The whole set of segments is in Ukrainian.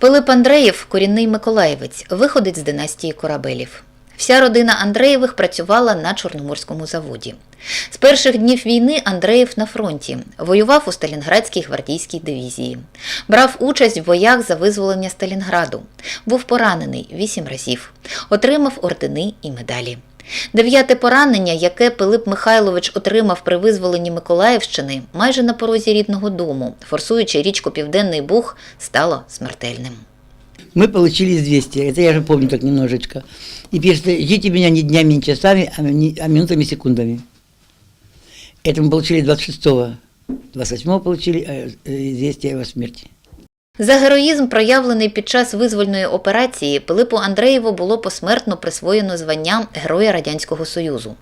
Пилип Андреєв корінний миколаєвець, виходить з династії корабелів. Вся родина Андреєвих працювала на Чорноморському заводі. З перших днів війни Андреєв на фронті воював у Сталінградській гвардійській дивізії, брав участь в боях за визволення Сталінграду, був поранений вісім разів, отримав ордени і медалі. Дев'яте поранення, яке Пилип Михайлович отримав при визволенні Миколаївщини, майже на порозі рідного дому, форсуючи річку Південний Буг, стало смертельним. Мы получили известие, это я же помню так немножечко. И пишет, ждите меня не днями, не часами, а, ми- а минутами, секундами. Это мы получили 26-го. 28-го получили э, э, известие о смерти. За героїзм, проявлений під час визвольної операції, Пилипу Андреєву було посмертно присвоєно звання Героя Радянського Союзу.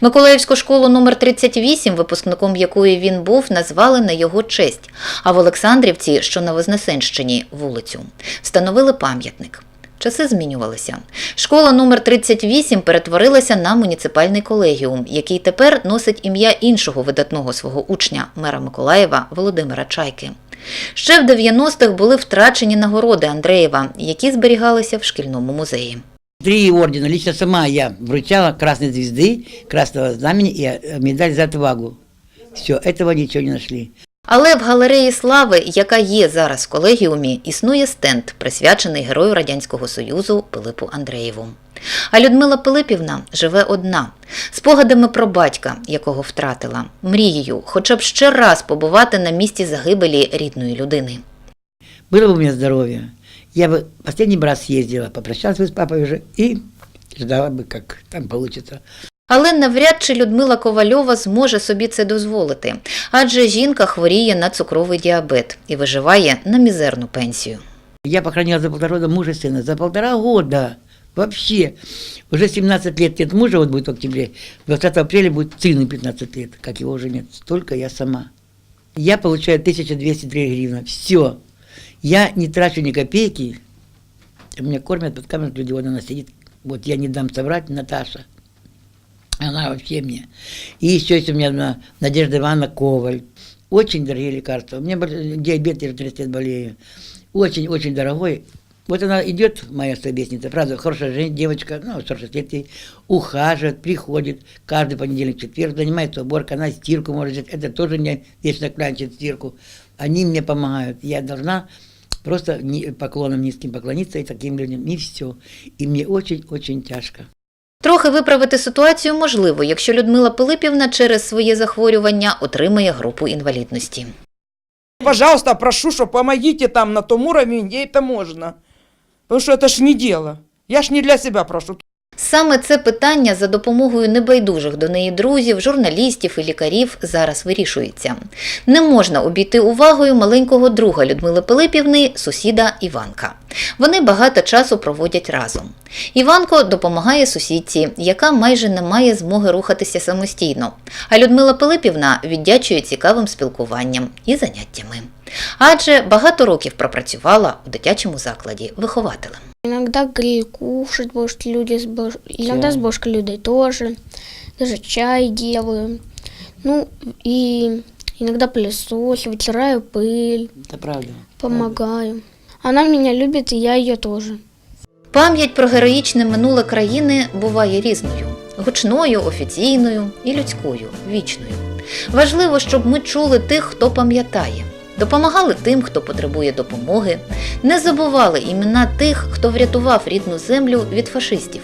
Миколаївську школу номер 38, випускником якої він був, назвали на його честь, а в Олександрівці, що на Вознесенщині, вулицю, встановили пам'ятник. Часи змінювалися. Школа номер 38 перетворилася на муніципальний колегіум, який тепер носить ім'я іншого видатного свого учня, мера Миколаєва Володимира Чайки. Ще в 90-х були втрачені нагороди Андреєва, які зберігалися в шкільному музеї. Три ордена, лично сама я вручала Красной Звезды, Красного Знамени и э, медаль за отвагу. Все, этого ничего не нашли. Але в галереї слави, яка є зараз в колегіумі, існує стенд, присвячений Герою Радянського Союзу Пилипу Андреєву. А Людмила Пилипівна живе одна, спогадами про батька, якого втратила, мрією, хоча б ще раз побувати на місці загибелі рідної людини. Было бы у меня здоровье, я бы последний раз съездила, попрощалась бы с папой уже и ждала бы, как там получится. Але навряд чи Людмила Ковальова зможе собі це дозволити, адже жінка хворіє на цукровий діабет і виживає на мізерну пенсію. Я похоронила за полтора года мужа и сына. За полтора года. Вообще. Уже 17 лет нет мужа, вот будет в октябре. 20 апреля будет сыну 15 лет, как его уже нет. Только я сама. Я получаю 1203 гривна. Все. Я не трачу ни копейки. Меня кормят под камерой люди, вот она сидит. Вот я не дам соврать, Наташа. Она вообще мне. И еще есть у меня Надежда Ивановна Коваль. Очень дорогие лекарства. У меня диабет, я уже 30 лет болею. Очень-очень дорогой. Вот она идет, моя совестница, правда, хорошая женщина, девочка, ну, 46 лет ей, ухаживает, приходит каждый понедельник, четверг, занимается уборкой, она стирку может взять, это тоже не вечно клянчит стирку. Они мне помогают. Я должна просто ни- поклоном низким поклониться и таким людям, и все. И мне очень-очень тяжко. Трохи виправити ситуацію можливо, якщо Людмила Пилипівна через своє захворювання отримає групу інвалідності. Пожалуйста, прошу, что помогите там на том уровне, где это можно. Потому что это ж не дело. Я ж не для себя прошу. Саме це питання за допомогою небайдужих до неї друзів, журналістів і лікарів зараз вирішується. Не можна обійти увагою маленького друга Людмили Пилипівни, сусіда Іванка. Вони багато часу проводять разом. Іванко допомагає сусідці, яка майже не має змоги рухатися самостійно. А Людмила Пилипівна віддячує цікавим спілкуванням і заняттями Адже багато років пропрацювала у дитячому закладі вихователем. Иногда грею кушать, может, люди с баш... Иногда Чай. с бошкой людей тоже. Даже чай делаю. Ну, и иногда пылесосю, вытираю пыль, Это правда. помогаю. Она меня любит, и я ее тоже. Пам'ять про героїчне минуле країни буває різною: гучною, офіційною і людською, вічною. Важливо, щоб ми чули тих, хто пам'ятає, допомагали тим, хто потребує допомоги, не забували імена тих, хто врятував рідну землю від фашистів.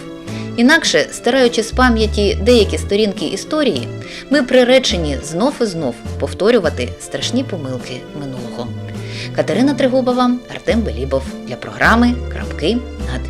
Інакше, стираючи з пам'яті деякі сторінки історії, ми приречені знов і знов повторювати страшні помилки минулого. Катерина Тригубова, Артем Белібов для програми Крапки над